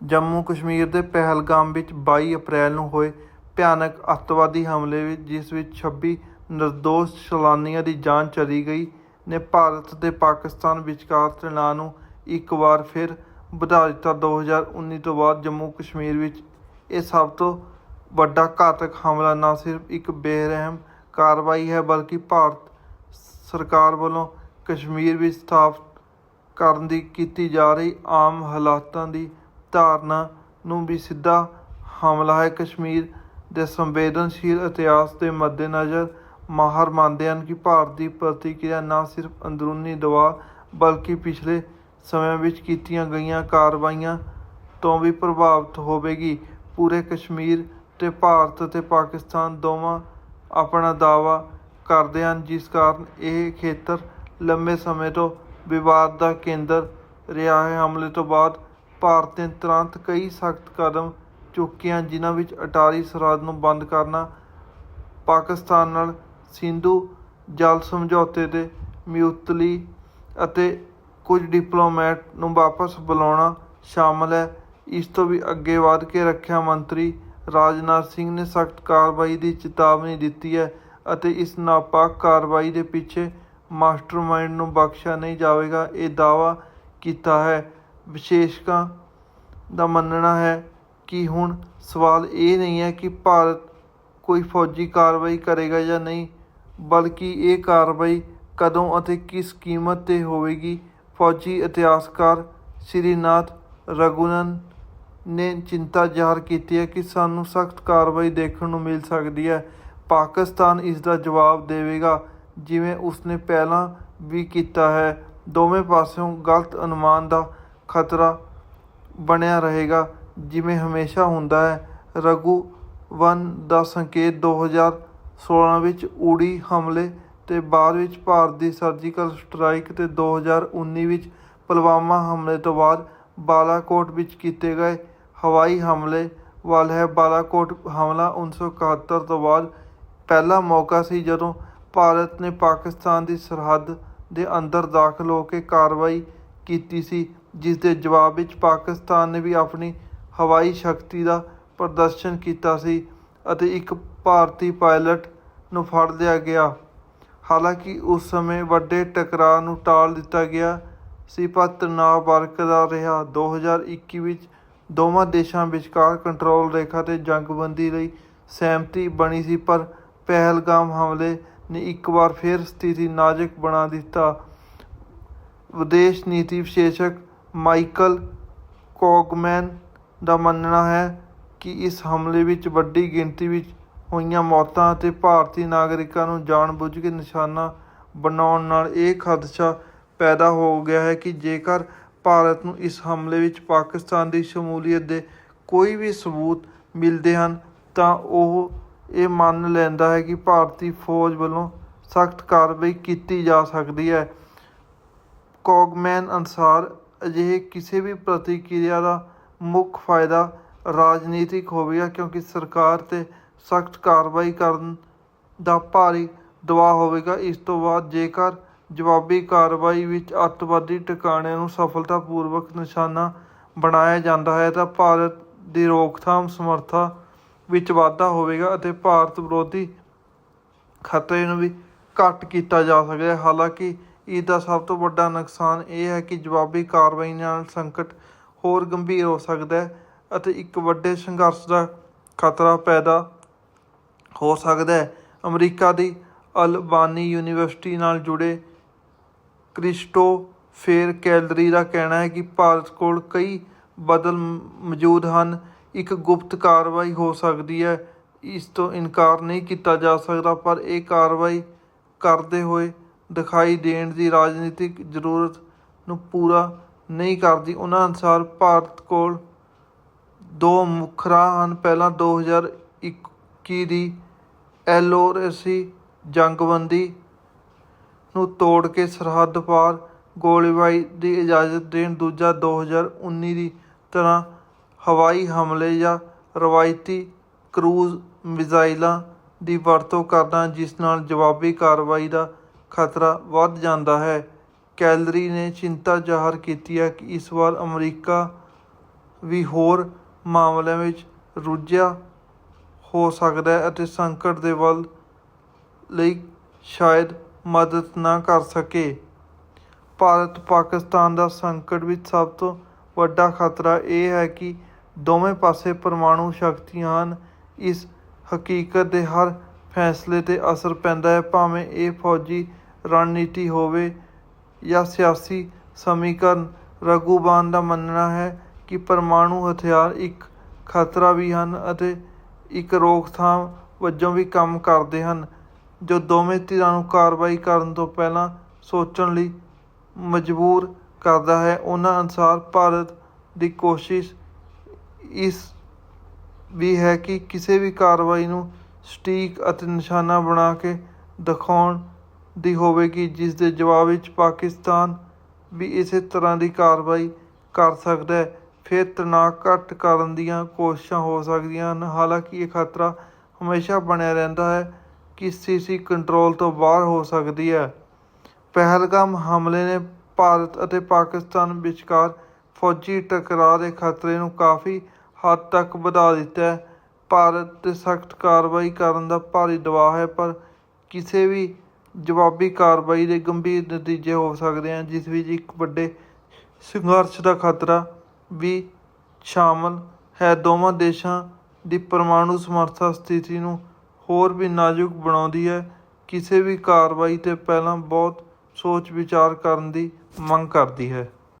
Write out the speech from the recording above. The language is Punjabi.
ਜੰਮੂ ਕਸ਼ਮੀਰ ਦੇ ਪਹਿਲਗਾਮ ਵਿੱਚ ਬਾਈ ਅਪ੍ਰੈਲ ਨੂੰ ਹੋਏ ਭਿਆਨਕ ਅੱਤਵਾਦੀ ਹਮਲੇ ਵਿੱਚ, ਜਿਸ ਵਿੱਚ 26 ਨਿਰਦੋਸ਼ ਸੈਲਾਨੀਆਂ ਦੀ ਜਾਨ ਚਲੀ ਗਈ ਨੇ ਭਾਰਤ ਤੇ ਪਾਕਿਸਤਾਨ ਵਿਚਕਾਰ ਤਣਾਅ ਨੂੰ ਇੱਕ ਵਾਰ ਫਿਰ ਵਧਾ ਦਿੱਤਾ। 2019 ਤੋਂ ਬਾਅਦ ਜੰਮੂ ਕਸ਼ਮੀਰ ਵਿੱਚ ਇਹ ਸਭ ਤੋਂ ਵੱਡਾ ਘਾਤਕ ਹਮਲਾ ਨਾ ਸਿਰਫ ਇੱਕ ਬੇਰਹਿਮ ਕਾਰਵਾਈ ਹੈ, ਬਲਕਿ ਭਾਰਤ ਸਰਕਾਰ ਵੱਲੋਂ ਕਸ਼ਮੀਰ ਵਿੱਚ ਸਥਾਪਿਤ ਕਰਨ ਦੀ ਕੀਤੀ ਜਾ ਰਹੀ ਆਮ ਹਾਲਾਤਾਂ ਦੀ ਧਾਰਨਾ ਨੂੰ ਵੀ ਸਿੱਧਾ ਹਮਲਾ ਹੈ। ਕਸ਼ਮੀਰ ਦੇ ਸੰਵੇਦਨਸ਼ੀਲ ਇਤਿਹਾਸ ਦੇ ਮੱਦੇਨਜ਼ਰ ਮਾਹਰ ਮੰਨਦੇ ਹਨ ਕਿ ਭਾਰਤ ਦੀ ਪ੍ਰਤੀਕਿਰਿਆ ਨਾ ਸਿਰਫ ਅੰਦਰੂਨੀ ਦਬਾਅ ਬਲਕਿ ਪਿਛਲੇ ਸਮਿਆਂ ਵਿੱਚ ਕੀਤੀਆਂ ਗਈਆਂ ਕਾਰਵਾਈਆਂ ਤੋਂ ਵੀ ਪ੍ਰਭਾਵਿਤ ਹੋਵੇਗੀ। ਪੂਰੇ ਕਸ਼ਮੀਰ ਤੇ ਭਾਰਤ ਅਤੇ ਪਾਕਿਸਤਾਨ ਦੋਵਾਂ ਆਪਣਾ ਦਾਅਵਾ ਕਰਦੇ ਹਨ, ਜਿਸ ਕਾਰਨ ਇਹ ਖੇਤਰ ਲੰਬੇ ਸਮੇਂ ਤੋਂ ਵਿਵਾਦ ਦਾ ਕੇਂਦਰ ਰਿਹਾ ਹੈ। ਹਮਲੇ ਤੋਂ ਬਾਅਦ ਭਾਰਤ ਨੇ ਤੁਰੰਤ ਕਈ ਸਖਤ ਕਦਮ ਚੁੱਕੇ ਹਨ ਜਿਨ੍ਹਾਂ ਵਿੱਚ ਅਟਾਰੀ ਸਰਹੱਦ ਨੂੰ ਬੰਦ ਕਰਨਾ, ਪਾਕਿਸਤਾਨ ਨਾਲ ਸਿੰਧੂ ਜਲ ਸਮਝੌਤੇ ਤੇ ਮਿਊਤਲੀ ਅਤੇ ਕੁਝ ਡਿਪਲੋਮੈਟ ਨੂੰ ਵਾਪਸ ਬੁਲਾਉਣਾ ਸ਼ਾਮਲ ਹੈ। ਇਸ ਤੋਂ ਵੀ ਅੱਗੇ ਵਧ ਕੇ ਰੱਖਿਆ ਮੰਤਰੀ ਰਾਜਨਾਥ ਸਿੰਘ ਨੇ ਸਖਤ ਕਾਰਵਾਈ ਦੀ ਚੇਤਾਵਨੀ ਦਿੱਤੀ ਹੈ ਅਤੇ ਇਸ ਨਾਪਾਕ ਕਾਰਵਾਈ ਦੇ ਪਿੱਛੇ ਮਾਸਟਰਮਾਈਂਡ ਨੂੰ ਬਖਸ਼ਿਆ ਨਹੀਂ ਜਾਵੇਗਾ, ਇਹ ਦਾਅਵਾ ਕੀਤਾ ਹੈ। ਵਿਸ਼ੇਸ਼ਕਾਂ ਦਾ ਮੰਨਣਾ ਹੈ ਕਿ ਹੁਣ ਸਵਾਲ ਇਹ ਨਹੀਂ ਹੈ ਕਿ ਭਾਰਤ ਕੋਈ ਫੌਜੀ ਕਾਰਵਾਈ ਕਰੇਗਾ ਜਾਂ ਨਹੀਂ, ਬਲਕਿ ਇਹ ਕਾਰਵਾਈ ਕਦੋਂ ਅਤੇ ਕਿਸ ਕੀਮਤ ਤੇ ਹੋਵੇਗੀ, ਫੌਜੀ ਇਤਿਹਾਸਕਾਰ ਸ਼੍ਰੀਨਾਥ ਰਘੁਨਨ ਨੇ ਚਿੰਤਾ ਜ਼ਾਹਰ ਕੀਤੀ ਹੈ ਕਿ ਸਾਨੂੰ ਸਖਤ ਕਾਰਵਾਈ ਦੇਖਣ ਨੂੰ ਮਿਲ ਸਕਦੀ ਹੈ। ਪਾਕਿਸਤਾਨ ਇਸ ਦਾ ਜਵਾਬ ਦੇਵੇਗਾ, ਜਿਵੇਂ ਉਸਨੇ ਪਹਿਲਾਂ ਵੀ ਕੀਤਾ ਹੈ। ਦੋਵੇਂ ਪਾਸਿਓਂ ਗਲਤ ਅਨੁਮਾਨ ਦਾ ਖਤਰਾ ਬਣਿਆ ਰਹੇਗਾ। ਜਿਵੇਂ ਹਮੇਸ਼ਾ ਹੁੰਦਾ ਹੈ, ਰਘੂ ਵਨ ਦਾ ਸੰਕੇਤ 2016 ਵਿੱਚ ਉੜੀ ਹਮਲੇ ਤੇ ਬਾਅਦ ਵਿੱਚ ਭਾਰਤ ਦੀ ਸਰਜੀਕਲ ਸਟ੍ਰਾਈਕ ਤੇ 2019 ਵਿੱਚ ਪੁਲਵਾਮਾ ਹਮਲੇ ਤੋਂ ਬਾਅਦ ਬਾਲਾਕੋਟ ਵਿੱਚ ਕੀਤੇ ਗਏ ਹਵਾਈ ਹਮਲੇ ਵੱਲ ਹੈ। ਬਾਲਾਕੋਟ ਹਮਲਾ 1971 ਤੋਂ ਬਾਅਦ ਪਹਿਲਾ ਮੌਕਾ ਸੀ ਜਦੋਂ ਭਾਰਤ ਨੇ ਪਾਕਿਸਤਾਨ ਦੀ ਸਰਹੱਦ ਦੇ ਅੰਦਰ ਦਾਖਲ ਹੋ ਕੇ ਕਾਰਵਾਈ ਕੀਤੀ ਸੀ। ਜਿਸ ਦੇ ਜਵਾਬ ਵਿੱਚ ਪਾਕਿਸਤਾਨ ਨੇ ਵੀ ਆਪਣੀ ਹਵਾਈ ਸ਼ਕਤੀ ਦਾ ਪ੍ਰਦਰਸ਼ਨ ਕੀਤਾ ਸੀ ਅਤੇ ਇੱਕ ਭਾਰਤੀ ਪਾਇਲਟ ਨੂੰ ਫੜ ਲਿਆ ਗਿਆ। ਹਾਲਾਂਕਿ ਉਸ ਸਮੇਂ ਵੱਡੇ ਟਕਰਾਅ ਨੂੰ ਟਾਲ ਦਿੱਤਾ ਗਿਆ ਸੀ, ਪਰ ਤਣਾਅ ਬਰਕਰਾਰ ਰਿਹਾ। 2021 ਵਿੱਚ ਦੋਵਾਂ ਦੇਸ਼ਾਂ ਵਿਚਕਾਰ ਕੰਟਰੋਲ ਰੇਖਾ ਤੇ ਜੰਗਬੰਦੀ ਲਈ ਸਹਿਮਤੀ ਬਣੀ ਸੀ, ਪਰ ਪਹਿਲਗਾਮ ਹਮਲੇ ਨੇ ਇੱਕ ਵਾਰ ਫਿਰ ਸਥਿਤੀ ਨਾਜ਼ੁਕ ਬਣਾ ਦਿੱਤਾ। ਵਿਦੇਸ਼ ਨੀਤੀ ਵਿਸ਼ੇਸ਼ਕ ਮਾਈਕਲ ਕੌਗਮੈਨ ਦਾ ਮੰਨਣਾ ਹੈ ਕਿ ਇਸ ਹਮਲੇ ਵਿੱਚ ਵੱਡੀ ਗਿਣਤੀ ਵਿੱਚ ਹੋਈਆਂ ਮੌਤਾਂ ਅਤੇ ਭਾਰਤੀ ਨਾਗਰਿਕਾਂ ਨੂੰ ਜਾਣਬੁੱਝ ਕੇ ਨਿਸ਼ਾਨਾ ਬਣਾਉਣ ਨਾਲ ਇਹ ਖਦਸ਼ਾ ਪੈਦਾ ਹੋ ਗਿਆ ਹੈ ਕਿ ਜੇਕਰ ਭਾਰਤ ਨੂੰ ਇਸ ਹਮਲੇ ਵਿੱਚ ਪਾਕਿਸਤਾਨ ਦੀ ਸ਼ਮੂਲੀਅਤ ਦੇ ਕੋਈ ਵੀ ਸਬੂਤ ਮਿਲਦੇ ਹਨ, ਤਾਂ ਉਹ ਇਹ ਮੰਨ ਲੈਂਦਾ ਹੈ ਕਿ ਭਾਰਤੀ ਫੌਜ ਵੱਲੋਂ ਸਖਤ ਕਾਰਵਾਈ ਕੀਤੀ ਜਾ ਸਕਦੀ ਹੈ। ਕੋਗਮੈਨ ਅਨੁਸਾਰ ਅਜਿਹੇ ਕਿਸੇ ਵੀ ਪ੍ਰਤੀਕਿਰਿਆ ਦਾ ਮੁੱਖ ਫਾਇਦਾ ਰਾਜਨੀਤਿਕ ਹੋਵੇਗਾ ਕਿਉਂਕਿ ਸਰਕਾਰ ਤੇ ਸਖਤ ਕਾਰਵਾਈ ਕਰਨ ਦਾ ਭਾਰੀ ਦਬਾਅ ਹੋਵੇਗਾ। ਇਸ ਤੋਂ ਬਾਅਦ ਜੇਕਰ ਜਵਾਬੀ ਕਾਰਵਾਈ ਵਿੱਚ ਅੱਤਵਾਦੀ ਟਿਕਾਣਿਆਂ ਨੂੰ ਸਫਲਤਾਪੂਰਵਕ ਨਿਸ਼ਾਨਾ ਬਣਾਇਆ ਜਾਂਦਾ ਹੈ, ਤਾਂ ਭਾਰਤ ਦੀ ਰੋਕਥਾਮ ਸਮਰੱਥਾ ਵਿੱਚ ਵਾਧਾ ਹੋਵੇਗਾ ਅਤੇ ਭਾਰਤ ਵਿਰੋਧੀ ਖਤਰੇ ਨੂੰ ਵੀ ਘੱਟ ਕੀਤਾ ਜਾ ਸਕਦਾ ਹੈ। ਹਾਲਾਂਕਿ ਇਸ ਦਾ ਸਭ ਤੋਂ ਵੱਡਾ ਨੁਕਸਾਨ ਇਹ ਹੈ ਕਿ ਜਵਾਬੀ ਕਾਰਵਾਈ ਨਾਲ ਸੰਕਟ ਹੋਰ ਗੰਭੀਰ ਹੋ ਸਕਦਾ ਹੈ ਅਤੇ ਇੱਕ ਵੱਡੇ ਸੰਘਰਸ਼ ਦਾ ਖਤਰਾ ਪੈਦਾ ਹੋ ਸਕਦਾ ਹੈ। ਅਮਰੀਕਾ ਦੀ ਅਲਬਾਨੀ ਯੂਨੀਵਰਸਿਟੀ ਨਾਲ ਜੁੜੇ ਕ੍ਰਿਸਟੋ ਕ੍ਰਿਸਟੋਫਰ ਕੈਲਰੀ ਦਾ ਕਹਿਣਾ ਹੈ ਕਿ ਭਾਰਤ ਕੋਲ ਕਈ ਬਦਲ ਮੌਜੂਦ ਹਨ। ਇੱਕ ਗੁਪਤ ਕਾਰਵਾਈ ਹੋ ਸਕਦੀ ਹੈ। ਇਸ ਤੋਂ ਇਨਕਾਰ ਨਹੀਂ ਕੀਤਾ ਜਾ ਸਕਦਾ, ਪਰ ਇਹ ਕਾਰਵਾਈ ਕਰਦੇ ਹੋਏ ਦਿਖਾਈ ਦੇਣ ਦੀ ਰਾਜਨੀਤਿਕ ਜ਼ਰੂਰਤ ਨੂੰ ਪੂਰਾ ਨਹੀਂ ਕਰਦੀ। ਉਹਨਾਂ ਅਨੁਸਾਰ ਭਾਰਤ ਕੋਲ ਦੋ ਮੁੱਖ ਰਾਹ ਹਨ। ਪਹਿਲਾ 2021 ਦੀ ਐਲਓਰਸੀ ਜੰਗਬੰਦੀ ਨੂੰ ਤੋੜ ਕੇ ਸਰਹੱਦ ਪਾਰ ਗੋਲੀਬਾਰੀ ਦੀ ਇਜਾਜ਼ਤ ਦੇਣ, ਦੂਜਾ 2019 ਦੀ ਤਰ੍ਹਾਂ ਹਵਾਈ ਹਮਲੇ ਜਾਂ ਰਵਾਇਤੀ ਕਰੂਜ਼ ਮਿਜ਼ਾਈਲਾਂ ਦੀ ਵਰਤੋਂ ਕਰਨਾ, ਜਿਸ ਨਾਲ ਜਵਾਬੀ ਕਾਰਵਾਈ ਦਾ ਖਤਰਾ ਵੱਧ ਜਾਂਦਾ ਹੈ। ਕੈਲਰੀ ਨੇ ਚਿੰਤਾ ਜ਼ਾਹਰ ਕੀਤੀ ਹੈ ਕਿ ਇਸ ਵਾਰ ਅਮਰੀਕਾ ਵੀ ਹੋਰ ਮਾਮਲਿਆਂ ਵਿੱਚ ਰੁੱਝਿਆ ਹੋ ਸਕਦਾ ਹੈ ਅਤੇ ਸੰਕਟ ਦੇ ਵੱਲ ਲਈ ਸ਼ਾਇਦ ਮਦਦ ਨਾ ਕਰ ਸਕੇ। ਭਾਰਤ ਪਾਕਿਸਤਾਨ ਦਾ ਸੰਕਟ ਵਿੱਚ ਸਭ ਤੋਂ ਵੱਡਾ ਖਤਰਾ ਇਹ ਹੈ ਕਿ ਦੋਵੇਂ ਪਾਸੇ ਪਰਮਾਣੂ ਸ਼ਕਤੀਆਂ ਹਨ। ਇਸ ਹਕੀਕਤ ਦੇ ਹਰ ਫੈਸਲੇ ਤੇ ਅਸਰ ਪੈਂਦਾ ਹੈ। ਭਾਵੇਂ ਇਹ ਫੌਜੀ ਰਣਨੀਤੀ ਹੋਵੇ ਜਾਂ ਸਿਆਸੀ ਸਮੀਕਰਨ ਰਘੂਬਾਨ ਦਾ ਮੰਨਣਾ ਹੈ ਕਿ ਪਰਮਾਣੂ ਹਥਿਆਰ ਇੱਕ ਖਤਰਾ ਵੀ ਹਨ ਅਤੇ ਇੱਕ ਰੋਕਥਾਮ ਵਜੋਂ ਵੀ ਕੰਮ ਕਰਦੇ ਹਨ, ਜੋ ਦੋਵੇਂ ਧਿਰਾਂ ਨੂੰ ਕਾਰਵਾਈ ਕਰਨ ਤੋਂ ਪਹਿਲਾਂ ਸੋਚਣ ਲਈ ਮਜਬੂਰ ਕਰਦਾ ਹੈ। ਉਹਨਾਂ ਅਨੁਸਾਰ ਭਾਰਤ ਦੀ ਕੋਸ਼ਿਸ਼ ਇਸ ਵੀ ਹੈ ਕਿ ਕਿਸੇ ਵੀ ਕਾਰਵਾਈ ਨੂੰ ਸਟੀਕ ਅਤੇ ਨਿਸ਼ਾਨਾ ਬਣਾ ਕੇ ਦਿਖਾਉਣ ਦੀ ਹੋਵੇਗੀ, ਜਿਸ ਦੇ ਜਵਾਬ ਵਿੱਚ ਪਾਕਿਸਤਾਨ ਵੀ ਇਸੇ ਤਰ੍ਹਾਂ ਦੀ ਕਾਰਵਾਈ ਕਰ ਸਕਦਾ ਹੈ। ਫਿਰ ਤਣਾਅ ਘੱਟ ਕਰਨ ਦੀਆਂ ਕੋਸ਼ਿਸ਼ਾਂ ਹੋ ਸਕਦੀਆਂ ਹਨ। ਹਾਲਾਂਕਿ ਇਹ ਖਤਰਾ ਹਮੇਸ਼ਾ ਬਣਿਆ ਰਹਿੰਦਾ ਹੈ ਕਿ ਸੀਸੀ ਕੰਟਰੋਲ ਤੋਂ ਬਾਹਰ ਹੋ ਸਕਦੀ ਹੈ। ਪਹਿਲਗਾਮ ਹਮਲੇ ਨੇ ਭਾਰਤ ਅਤੇ ਪਾਕਿਸਤਾਨ ਵਿਚਕਾਰ ਫੌਜੀ ਟਕਰਾਅ ਦੇ ਖਤਰੇ ਨੂੰ ਕਾਫੀ ਹੱਦ ਤੱਕ ਵਧਾ ਦਿੱਤਾ ਹੈ। ਭਾਰਤ ਤੇ ਸਖਤ ਕਾਰਵਾਈ ਕਰਨ ਦਾ ਭਾਰੀ ਦਬਾਅ ਹੈ, ਪਰ ਕਿਸੇ ਵੀ ਜਵਾਬੀ ਕਾਰਵਾਈ ਦੇ ਗੰਭੀਰ ਨਤੀਜੇ ਹੋ ਸਕਦੇ ਹਨ, ਜਿਸ ਵਿੱਚ ਇੱਕ ਵੱਡੇ ਸੰਘਰਸ਼ ਦਾ ਖਤਰਾ ਵੀ ਸ਼ਾਮਲ ਹੈ। ਦੋਵਾਂ ਦੇਸ਼ਾਂ ਦੀ ਪਰਮਾਣੂ ਸਮਰੱਥਾ ਸਥਿਤੀ ਨੂੰ ਹੋਰ ਵੀ ਨਾਜ਼ੁਕ ਬਣਾਉਂਦੀ ਹੈ। ਕਿਸੇ ਵੀ ਕਾਰਵਾਈ ਤੇ ਪਹਿਲਾਂ ਬਹੁਤ ਸੋਚ ਵਿਚਾਰ ਕਰਨ ਦੀ ਮੰਗ ਕਰਦੀ ਹੈ।